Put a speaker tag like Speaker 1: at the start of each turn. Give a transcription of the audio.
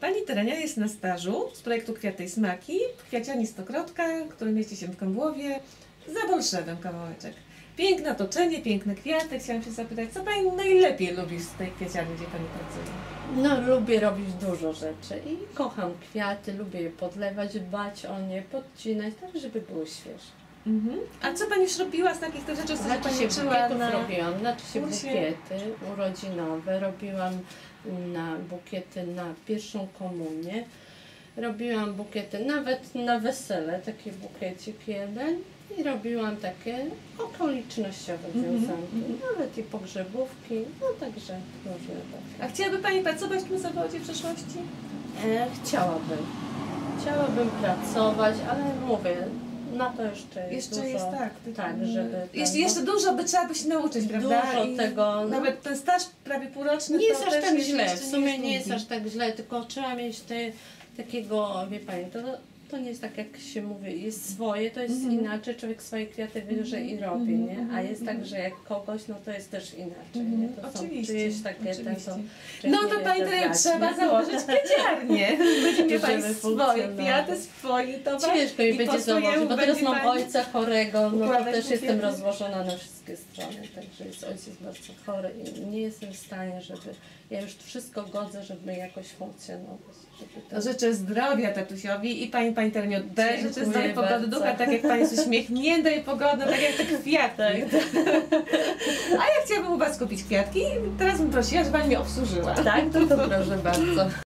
Speaker 1: Pani Terenia jest na stażu z projektu Kwiaty i Smaki, kwiaciani Stokrotka, który mieści się w Kąbłowie, za Bolszewem kawałeczek. Piękne otoczenie, piękne kwiaty. Chciałam się zapytać, co Pani najlepiej lubi z tej kwiaciarni, gdzie Pani pracuje?
Speaker 2: No, lubię robić dużo rzeczy i kocham kwiaty, lubię je podlewać, dbać o nie, podcinać, tak żeby były świeże.
Speaker 1: Mhm. A co Pani już robiła z takich tych rzeczy, co
Speaker 2: Znaczy
Speaker 1: Pani
Speaker 2: się bukietów
Speaker 1: na...
Speaker 2: robiłam, znaczy się
Speaker 1: kursie?
Speaker 2: bukiety urodzinowe, robiłam na bukiety na pierwszą komunię, robiłam bukiety nawet na wesele, taki bukiecik jeden i robiłam takie okolicznościowe
Speaker 1: Mhm,
Speaker 2: wiązanki,
Speaker 1: mhm.
Speaker 2: nawet i pogrzebówki, no także różne takie.
Speaker 1: A chciałaby Pani pracować w tym zawodzie w przyszłości?
Speaker 2: E, chciałabym. Chciałabym pracować, ale mówię, na to jeszcze jest
Speaker 1: Jeszcze
Speaker 2: dużo.
Speaker 1: jest tak.
Speaker 2: Tak,
Speaker 1: mm,
Speaker 2: żeby...
Speaker 1: Jeszcze,
Speaker 2: ten-
Speaker 1: jeszcze dużo by trzeba by się nauczyć, prawda?
Speaker 2: Dużo
Speaker 1: I
Speaker 2: tego, no.
Speaker 1: Nawet ten staż prawie półroczny
Speaker 2: Nie jest aż tak
Speaker 1: jest
Speaker 2: źle, w sumie nie jest aż tak źle, tylko trzeba mieć te, takiego, wie Pani, to, to nie jest tak jak się mówi, jest swoje, to jest
Speaker 1: Mhm.
Speaker 2: inaczej, człowiek swoje kwiaty bierze i robi,
Speaker 1: Mhm,
Speaker 2: nie?
Speaker 1: mhm,
Speaker 2: A jest tak,
Speaker 1: mhm.
Speaker 2: że jak kogoś, no to jest też inaczej,
Speaker 1: Mhm,
Speaker 2: nie? To są
Speaker 1: oczywiście,
Speaker 2: czyjeś takie, ten,
Speaker 1: oczywiście.
Speaker 2: to
Speaker 1: No to Pani
Speaker 2: brać,
Speaker 1: trzeba założyć kwieciarnię. Miała Pani swoje kwiaty, swoje towar.
Speaker 2: Ciężko mi
Speaker 1: i
Speaker 2: będzie założyć, bo teraz mam ojca chorego, no to też jestem rozłożona na wszystkie strony, także jest ojciec bardzo chory i nie jestem w stanie, żeby, ja już wszystko godzę, żeby jakoś funkcjonować. Żeby
Speaker 1: To życzę zdrowia tatusiowi i Pani Pani Terenio też życzę
Speaker 2: Dziękuję
Speaker 1: zdrowia pogody ducha, tak jak Pani jest uśmiechnięta i pogodna, tak jak te kwiaty. A ja chciałabym u Was kupić kwiatki i teraz bym prosiła, żeby Pani mnie obsłużyła.
Speaker 2: Tak, to, to proszę bardzo.